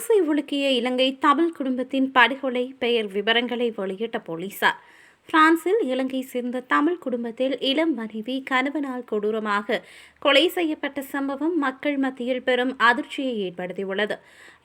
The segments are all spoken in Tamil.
பிரான்சை உலுக்கிய இலங்கை தமிழ் குடும்பத்தின் படுகொலை பெயர் விவரங்களை வெளியிட்ட போலீசார். பிரான்சில் இலங்கை சேர்ந்த தமிழ் குடும்பத்தில் இளம் மனைவி கணவனால் கொடூரமாக கொலை செய்யப்பட்ட சம்பவம் மக்கள் மத்தியில் பெரும் அதிர்ச்சியை ஏற்படுத்தியுள்ளது.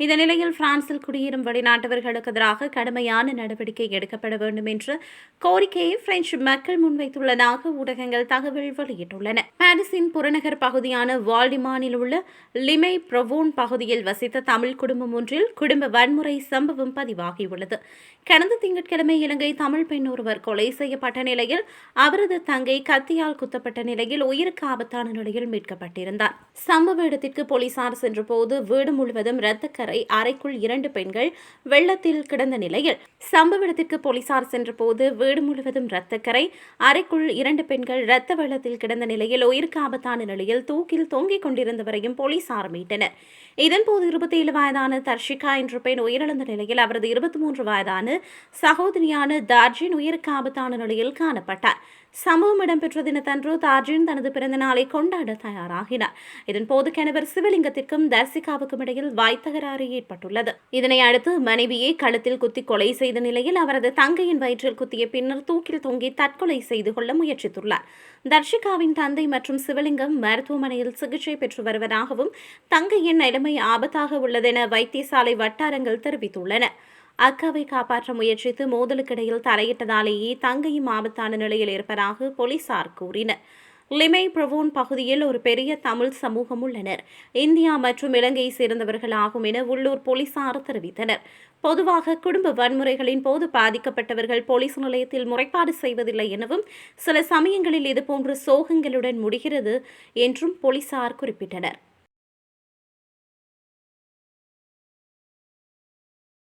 இந்த நிலையில் பிரான்சில் குடியேறும் வெளிநாட்டவர்களுக்கு எதிராக கடுமையான நடவடிக்கை எடுக்கப்பட வேண்டும் என்ற கோரிக்கையை பிரெஞ்சு மக்கள் முன்வைத்துள்ளதாக ஊடகங்கள் தகவல் வெளியிட்டுள்ளன. பாரிஸின் புறநகர் பகுதியான வால்டிமானில் உள்ள லிமை பிரவோன் பகுதியில் வசித்த தமிழ் குடும்பம் ஒன்றில் குடும்ப வன்முறை சம்பவம் பதிவாகியுள்ளது. கடந்த திங்கட்கிழமை இலங்கை தமிழ் பெண் ஒருவர் கொலை கொலை செய்யப்பட்ட நிலையில் அவரது தங்கை கத்தியால் குத்தப்பட்ட நிலையில் உயிருக்கு ஆபத்தான நிலையில் மீட்கப்பட்டிருந்தார். சம்பவ இடத்திற்கு போலீசார் சென்றபோது வீடு முழுவதும் இரத்தக்கரை அறைக்குள் இரண்டு பெண்கள் வெள்ளத்தில் கிடந்த நிலையில் சம்பவ இடத்திற்கு போலீசார் சென்றபோது வீடு முழுவதும் இரத்தக்கரை அறைக்குள் இரண்டு பெண்கள் இரத்த வெள்ளத்தில் கிடந்த நிலையில் உயிருக்கு ஆபத்தான நிலையில் தூக்கில் தொங்கிக் கொண்டிருந்தவரையும் போலீசார் மீட்டனர். இதன்போது இருபத்தி ஏழு வயதான தர்ஷிகா என்ற பெண் உயிரிழந்த நிலையில் அவரது இருபத்தி மூன்று வயதான சகோதரியான தார்ஜின் உயிருக்கு ஆபத்தான நிலையில் காணப்பட்டார். சம்பவம் இடம்பெற்ற தினத்தன்று தார்ஜின் தனது பிறந்த நாளை கொண்டாட தயாராகினார். இதன்போது கணவர் சிவலிங்கத்திற்கும் தர்சிகாவுக்கும் இடையில் வாய்த்தகராறு ஏற்பட்டுள்ளது. இதனை அடுத்து மனைவியை கழுத்தில் குத்தி கொலை செய்த நிலையில் அவரது தங்கையின் வயிற்றில் குத்திய பின்னர் தூக்கில் தொங்கி தற்கொலை செய்து கொள்ள முயற்சித்துள்ளார். தர்ஷிகாவின் தந்தை மற்றும் சிவலிங்கம் மருத்துவமனையில் சிகிச்சை பெற்று வருவதாகவும் தங்கையின் நிலைமை ஆபத்தாக உள்ளதென வைத்தியசாலை வட்டாரங்கள் தெரிவித்துள்ளன. அக்காவை காப்பாற்ற முயற்சித்து மோதலுக்கிடையில் தலையிட்டதாலேயே தங்கையும் ஆபத்தான நிலையில் இருப்பதாக போலீசார் கூறினர். லிமை பிரவோன் பகுதியில் ஒரு பெரிய தமிழ் சமூகம் உள்ளனர். இந்தியா மற்றும் இலங்கையை சேர்ந்தவர்கள் ஆகும் என உள்ளூர் போலீசார் தெரிவித்தனர். பொதுவாக குடும்ப வன்முறைகளின் போது பாதிக்கப்பட்டவர்கள் போலீஸ் நிலையத்தில் முறைப்பாடு செய்வதில்லை எனவும் சில சமயங்களில் இதுபோன்ற சோகங்களுடன் முடிகிறது என்றும் போலீசார் குறிப்பிட்டனர்.